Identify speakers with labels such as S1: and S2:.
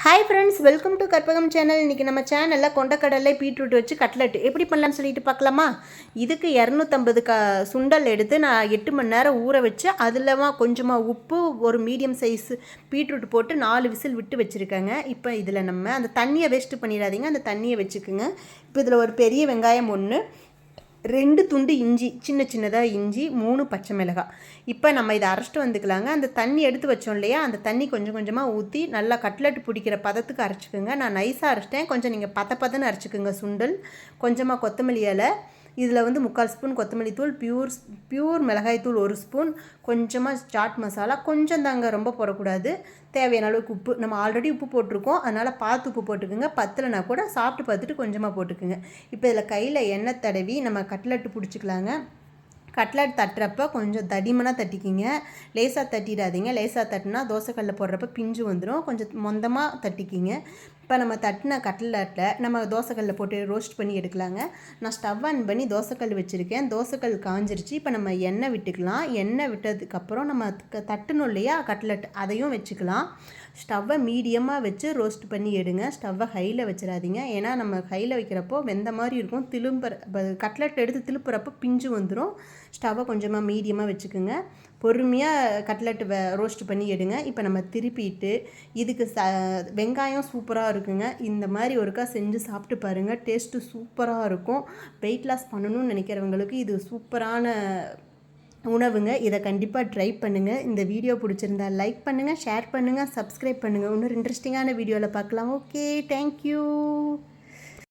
S1: Hi friends welcome to Karpagam channel இன்றைக்கி நம்ம சேனலில் கொண்டக்கடலை பீட்ரூட் வச்சு கட்லெட் எப்படி பண்ணலான்னு சொல்லிட்டு பார்க்கலாமா? இதுக்கு இரநூத்தம்பது க சுண்டல் எடுத்து நான் எட்டு மணி நேரம் ஊற வச்சு அதிலவா கொஞ்சமாக உப்பு ஒரு மீடியம் சைஸ் பீட்ரூட் போட்டு நாலு விசில் விட்டு வச்சுருக்கேங்க. இப்போ இதில் நம்ம அந்த தண்ணியை வேஸ்ட்டு பண்ணிடாதீங்க. அந்த தண்ணியை வச்சுக்குங்க. இப்போ இதில் ஒரு பெரிய வெங்காயம் ஒன்று ரெண்டு துண்டு இஞ்சி சின்ன சின்னதாக இஞ்சி மூணு பச்சை மிளகாய். இப்போ நம்ம இதை அரைச்சிட்டு வந்துக்கலாங்க. அந்த தண்ணி எடுத்து வச்சோம் இல்லையா? அந்த தண்ணி கொஞ்சம் கொஞ்சமாக ஊற்றி நல்லா கட்லெட் பிடிக்கிற பதத்துக்கு அரைச்சிக்கோங்க. நான் நைஸாக அரைச்சிட்டேன். கொஞ்சம் நீங்கள் பத பதன்னு அரைச்சிக்கோங்க சுண்டல். கொஞ்சமாக கொத்தமல்லி இலை. இதில் வந்து முக்கால் ஸ்பூன் கொத்தமல்லி தூள் பியூர் பியூர் மிளகாய் தூள் ஒரு ஸ்பூன் கொஞ்சமாக சாட் மசாலா கொஞ்சம் தாங்க ரொம்ப போடக்கூடாது. தேவையான அளவுக்கு உப்பு நம்ம ஆல்ரெடி உப்பு போட்டிருக்கோம். அதனால் பார்த்து உப்பு போட்டுக்கோங்க. பத்தலைனா கூட சாப்பிட்டு பார்த்துட்டு கொஞ்சமாக போட்டுக்குங்க. இப்போ இதில் கையில் எண்ணெய் தடவி நம்ம கட்லெட்டு பிடிச்சிக்கலாங்க. கட்லட் தட்டுறப்ப கொஞ்சம் தடிமனாக தட்டிக்கிங்க. லேசாக தட்டிடாதீங்க. லேசாக தட்டினா தோசைக்கல்லில் போடுறப்ப பிஞ்சு வந்துடும் கொஞ்சம் மொந்தமாக தட்டிக்கிங்க. இப்போ நம்ம தட்டின கட்லட்டில் நம்ம தோசைக்கல்லில் போட்டு ரோஸ்ட் பண்ணி எடுக்கலாங்க. நான் ஸ்டவ் ஆன் பண்ணி தோசைக்கல் வச்சுருக்கேன். தோசைக்கல் காஞ்சிருச்சு. இப்போ நம்ம எண்ணெய் விட்டுக்கலாம். எண்ணெய் விட்டதுக்கப்புறம் நம்ம தட்டணும் இல்லையா? கட்லட் அதையும் வச்சுக்கலாம். ஸ்டவ்வை மீடியமாக வச்சு ரோஸ்ட் பண்ணி எடுங்க. ஸ்டவ்வை ஹையில் வச்சிடாதீங்க. ஏன்னா நம்ம ஹையில் வைக்கிறப்போ வெந்த மாதிரி இருக்கும். திரும்புற கட்லெட் எடுத்து திருப்புறப்போ பிஞ்சு வந்துடும் ஸ்டவ்வை கொஞ்சமாக மீடியமாக வச்சுக்கோங்க. பொறுமையாக கட்லெட் வ ரோஸ்ட் பண்ணி எடுங்க. இப்போ நம்ம திருப்பிட்டு இதுக்கு ச வெங்காயம் சூப்பராக இருக்குங்க. இந்த மாதிரி ஒருக்கா செஞ்சு சாப்பிட்டு பாருங்கள் டேஸ்ட்டு சூப்பராக இருக்கும். வெயிட் லாஸ் பண்ணணும்னு நினைக்கிறவங்களுக்கு இது சூப்பரான உணவுங்க. இதை கண்டிப்பாக ட்ரை பண்ணுங்கள் இந்த வீடியோ பிடிச்சிருந்தா லைக் பண்ணுங்கள் ஷேர் பண்ணுங்கள் சப்ஸ்கிரைப் பண்ணுங்கள் இன்னொரு இன்ட்ரெஸ்டிங்கான வீடியோவில் பார்க்கலாம். Okay thank you